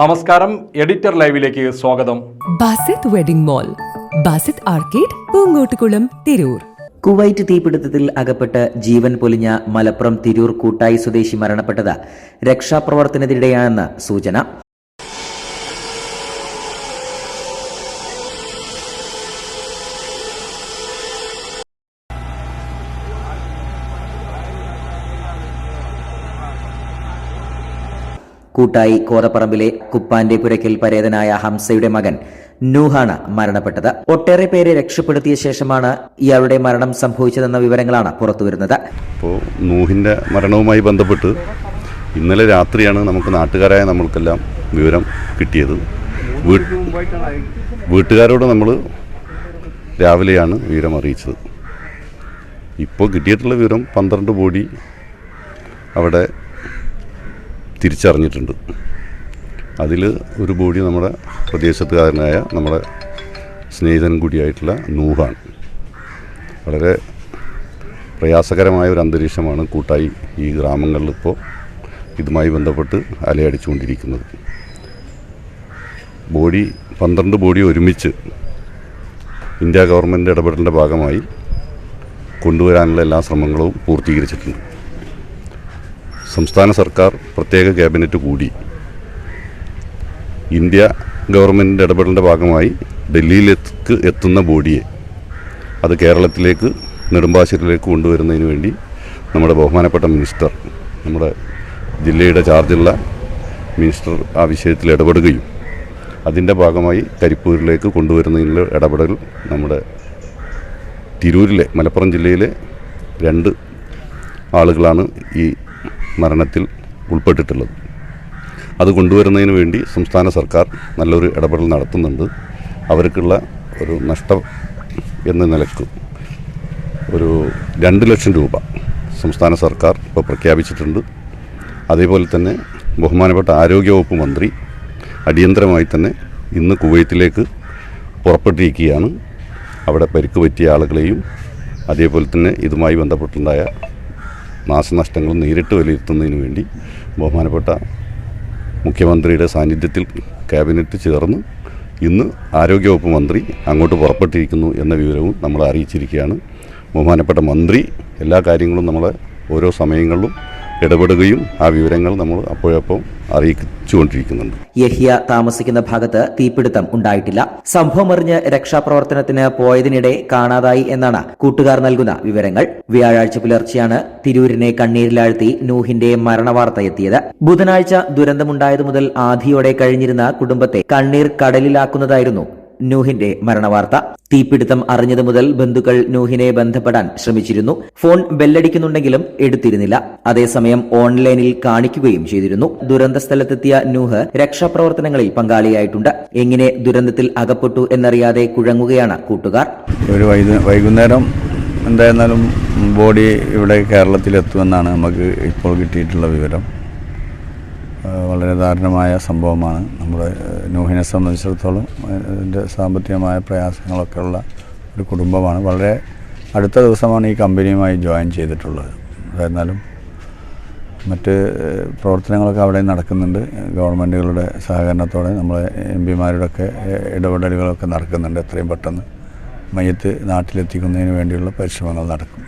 നമസ്കാരം എഡിറ്റർ ലൈവിലേക്ക് സ്വാഗതം. Basith wedding mall Basith arcade Poongottukulam Tirur. Kuwait തീപിടുത്തത്തിൽ അകപ്പെട്ട് ജീവൻ പൊലിഞ്ഞ മലപ്പുറം തിരൂർ കൂട്ടായി സ്വദേശി മരണപ്പെട്ടത് രക്ഷാപ്രവർത്തനത്തിനിടെയാണെന്ന് സൂചന. കൂട്ടായി കോതപ്പറമ്പിലെ കുപ്പാന്റെ പുരയ്ക്കൽ പരേതനായ ഹംസയുടെ മകൻ നൂഹാണ് മരണപ്പെട്ടത്. ഒട്ടേറെ പേരെ രക്ഷപ്പെടുത്തിയ ശേഷമാണ് ഇയാളുടെ മരണം സംഭവിച്ചതെന്ന വിവരങ്ങളാണ് പുറത്തുവരുന്നത്. അപ്പോൾ നൂഹിന്റെ മരണവുമായി ബന്ധപ്പെട്ട് ഇന്നലെ രാത്രിയാണ് നമുക്ക് നാട്ടുകാരായ നമ്മൾക്കെല്ലാം വിവരം കിട്ടിയത്. വീട്ടുകാരോട് നമ്മൾ രാവിലെയാണ് വിവരം അറിയിച്ചത്. ഇപ്പോൾ കിട്ടിയിട്ടുള്ള വിവരം പന്ത്രണ്ട് ബോഡി അവിടെ തിരിച്ചറിഞ്ഞിട്ടുണ്ട്. അതിൽ ഒരു ബോഡി നമ്മുടെ പ്രദേശത്തുകാരനായ നമ്മുടെ സ്നേഹിതൻ കൂടിയായിട്ടുള്ള നൂഹാണ് വളരെ പ്രയാസകരമായ ഒരു അന്തരീക്ഷമാണ് കൂട്ടായി ഈ ഗ്രാമങ്ങളിൽ ഇപ്പോൾ ഇതുമായി ബന്ധപ്പെട്ട് അലയടിച്ചുകൊണ്ടിരിക്കുന്നത്. ബോഡി പന്ത്രണ്ട് ബോഡി ഒരുമിച്ച് ഇന്ത്യ ഗവൺമെന്റ് ഇടപെടലിന്റെ ഭാഗമായി കൊണ്ടുവരാനുള്ള എല്ലാ ശ്രമങ്ങളും പൂർത്തീകരിച്ചിട്ടുണ്ട്. സംസ്ഥാന സർക്കാർ പ്രത്യേക ക്യാബിനറ്റ് കൂടി. ഇന്ത്യ ഗവൺമെന്റിന്റെ ഇടപെടലിന്റെ ഭാഗമായി ഡൽഹിയിലേക്ക് എത്തുന്ന ബോഡിയെ അത് കേരളത്തിലേക്ക് നെടുമ്പാശ്ശേരിയിലേക്ക് കൊണ്ടുവരുന്നതിന് വേണ്ടി നമ്മുടെ ബഹുമാനപ്പെട്ട മിനിസ്റ്റർ നമ്മുടെ ജില്ലയുടെ ചാർജുള്ള മിനിസ്റ്റർ ആ വിഷയത്തിൽ ഇടപെടുകയും അതിന്റെ ഭാഗമായി കരിപ്പൂരിലേക്ക് കൊണ്ടുവരുന്നതിനുള്ള ഇടപെടൽ നമ്മുടെ തിരൂരിലെ മലപ്പുറം ജില്ലയിലെ രണ്ട് ആളുകളാണ് ഈ മരണത്തിൽ ഉൾപ്പെട്ടിട്ടുള്ളത്. അത് കൊണ്ടുവരുന്നതിന് വേണ്ടി സംസ്ഥാന സർക്കാർ നല്ലൊരു ഇടപെടൽ നടത്തുന്നുണ്ട്. അവർക്കുള്ള ഒരു നഷ്ടം എന്ന നിലയ്ക്ക് ഒരു രണ്ട് ലക്ഷം രൂപ സംസ്ഥാന സർക്കാർ ഇപ്പോൾ പ്രഖ്യാപിച്ചിട്ടുണ്ട്. അതേപോലെ തന്നെ ബഹുമാനപ്പെട്ട ആരോഗ്യവകുപ്പ് മന്ത്രി അടിയന്തരമായി തന്നെ ഇന്ന് കുവൈത്തിലേക്ക് പുറപ്പെട്ടിരിക്കുകയാണ്. അവിടെ പരിക്ക് പറ്റിയ ആളുകളെയും അതേപോലെ തന്നെ ഇതുമായി ബന്ധപ്പെട്ടുണ്ടായ നാശനഷ്ടങ്ങൾ നേരിട്ട് വിലയിരുത്തുന്നതിന് വേണ്ടി ബഹുമാനപ്പെട്ട മുഖ്യമന്ത്രിയുടെ സാന്നിധ്യത്തിൽ ക്യാബിനറ്റ് ചേർന്ന് ഇന്ന് ആരോഗ്യവകുപ്പ് മന്ത്രി അങ്ങോട്ട് പുറപ്പെട്ടിരിക്കുന്നു എന്ന വിവരവും നമ്മൾ അറിയിച്ചിരിക്കുകയാണ്. ബഹുമാനപ്പെട്ട മന്ത്രി എല്ലാ കാര്യങ്ങളും നമ്മളെ ഓരോ സമയങ്ങളിലും ഇടപെടുകയും ആ വിവരങ്ങൾ നമ്മൾ അപ്പോഴപ്പോൾ അറിയിച്ചുകൊണ്ടിരിക്കുന്നുണ്ട്. യഹിയ താമസിക്കുന്ന ഭാഗത്ത് തീപിടുത്തം ഉണ്ടായിട്ടില്ല. സംഭവം അറിഞ്ഞ് രക്ഷാപ്രവർത്തനത്തിന് പോയതിനിടെ കാണാതായി എന്നാണ് കൂട്ടുകാർ നൽകുന്ന വിവരങ്ങൾ. വ്യാഴാഴ്ച പുലർച്ചെയാണ് തിരൂരിനെ കണ്ണീരിലാഴ്ത്തി നൂഹിന്റെ മരണവാർത്ത എത്തിയത്. ബുധനാഴ്ച ദുരന്തമുണ്ടായതു മുതൽ ആധിയോടെ കഴിഞ്ഞിരുന്ന കുടുംബത്തെ കണ്ണീർ കടലിലാക്കുന്നതായിരുന്നു നൂഹിന്റെ മരണവാർത്ത. തീപിടുത്തം അറിഞ്ഞതു മുതൽ ബന്ധുക്കൾ നൂഹിനെ ബന്ധപ്പെടാൻ ശ്രമിച്ചിരുന്നു. ഫോൺ ബെല്ലടിക്കുന്നുണ്ടെങ്കിലും എടുത്തിരുന്നില്ല. അതേസമയം ഓൺലൈനിൽ കാണിക്കുകയും ചെയ്തിരുന്നു. ദുരന്ത സ്ഥലത്തെത്തിയ നൂഹ് രക്ഷാപ്രവർത്തനങ്ങളിൽ പങ്കാളിയായിട്ടുണ്ട്. എങ്ങനെ ദുരന്തത്തിൽ അകപ്പെട്ടു എന്നറിയാതെ കുഴങ്ങുകയാണ് കൂട്ടുകാർ. ഒരു വൈകുന്നേരം എന്തായിരുന്നാലും ബോഡി ഇവിടെ കേരളത്തിലെത്തുമെന്നാണ് നമുക്ക് ഇപ്പോൾ കിട്ടിയിട്ടുള്ള വിവരം. വളരെ ദാരുണമായ സംഭവമാണ്. നമ്മുടെ നൂഹിനെ സംബന്ധിച്ചിടത്തോളം അതിന്റെ സാമ്പത്തികമായ പ്രയാസങ്ങളൊക്കെ ഉള്ള ഒരു കുടുംബമാണ്. വളരെ അടുത്ത ദിവസമാണ് ഈ കമ്പനിയുമായി ജോയിൻ ചെയ്തിട്ടുള്ളത്. എന്തായിരുന്നാലും മറ്റ് പ്രവർത്തനങ്ങളൊക്കെ അവിടെ നടക്കുന്നുണ്ട്. ഗവൺമെന്റുകളുടെ സഹകരണത്തോടെ നമ്മളെ എം പിമാരുടെയൊക്കെ ഇടപെടലുകളൊക്കെ നടക്കുന്നുണ്ട് എത്രയും പെട്ടെന്ന്. മയ്യത്ത് നാട്ടിലെത്തിക്കുന്നതിന് വേണ്ടിയുള്ള പരിശ്രമങ്ങൾ നടക്കും.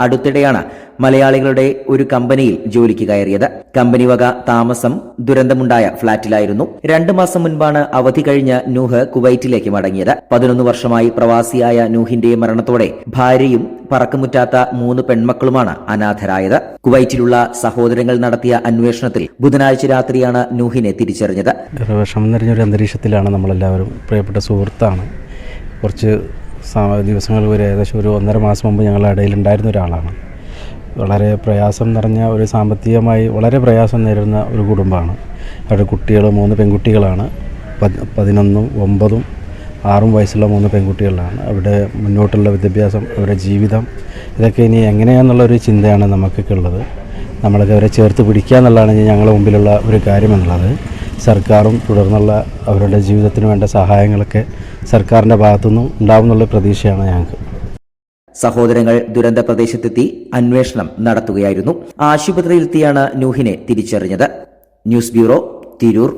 അടുത്തിടെയാണ് മലയാളികളുടെ ഒരു കമ്പനിയിൽ ജോലിക്ക് കയറിയത്. കമ്പനി വക താമസം ദുരന്തമുണ്ടായ ഫ്ളാറ്റിലായിരുന്നു. രണ്ടു മാസം മുൻപാണ് അവധി കഴിഞ്ഞ നൂഹ് കുവൈറ്റിലേക്ക് മടങ്ങിയത്. പതിനൊന്ന് വർഷമായി പ്രവാസിയായ നൂഹിന്റെ മരണത്തോടെ ഭാര്യയും പറക്കമുറ്റാത്ത മൂന്ന് പെൺമക്കളുമാണ് അനാഥരായത്. കുവൈറ്റിലുള്ള സഹോദരങ്ങൾ നടത്തിയ അന്വേഷണത്തിൽ ബുധനാഴ്ച രാത്രിയാണ് നൂഹിനെ തിരിച്ചറിഞ്ഞത്. ഏറെ വിഷമം നിറഞ്ഞൊരു അന്തരീക്ഷത്തിലാണ് നമ്മളെല്ലാവരും പ്രിയപ്പെട്ട സുഹൃത്താണ്. കുറച്ച് ദിവസങ്ങൾ വരെ ഏകദേശം ഒരു ഒന്നര മാസം മുമ്പ് ഞങ്ങളുടെ ഇടയിൽ ഉണ്ടായിരുന്ന ഒരാളാണ്. വളരെ പ്രയാസം നിറഞ്ഞ ഒരു സാമ്പത്തികമായി വളരെ പ്രയാസം നേരിടുന്ന ഒരു കുടുംബമാണ്. അവരുടെ കുട്ടികൾ മൂന്ന് പെൺകുട്ടികളാണ്. പതി- പതിനൊന്നും ഒമ്പതും ആറും വയസ്സുള്ള മൂന്ന് പെൺകുട്ടികളാണ്. അവരുടെ മുന്നോട്ടുള്ള വിദ്യാഭ്യാസം അവരുടെ ജീവിതം ഇതൊക്കെ ഇനി എങ്ങനെയാണെന്നുള്ളൊരു ചിന്തയാണ് നമുക്കൊക്കെ ഉള്ളത്. നമ്മളൊക്കെ അവരെ ചേർത്ത് പിടിക്കുക എന്നുള്ളതാണ് ഞങ്ങളുടെ മുമ്പിലുള്ള ഒരു കാര്യമെന്നുള്ളത് സർക്കാരും തുടർന്നുള്ള അവരുടെ ജീവിതത്തിന് വേണ്ട സഹായങ്ങളൊക്കെ സർക്കാരിന്റെ ഭാഗത്തുനിന്നും ഉണ്ടാവുന്നുള്ള പ്രതീക്ഷയാണ് ഞങ്ങൾക്ക്. സഹോദരങ്ങൾ ദുരന്ത പ്രദേശത്തെത്തി അന്വേഷണം നടത്തുകയായിരുന്നു. ആശുപത്രിയിലെത്തിയാണ് നൂഹിനെ തിരിച്ചറിഞ്ഞത്. News bureau Tirur.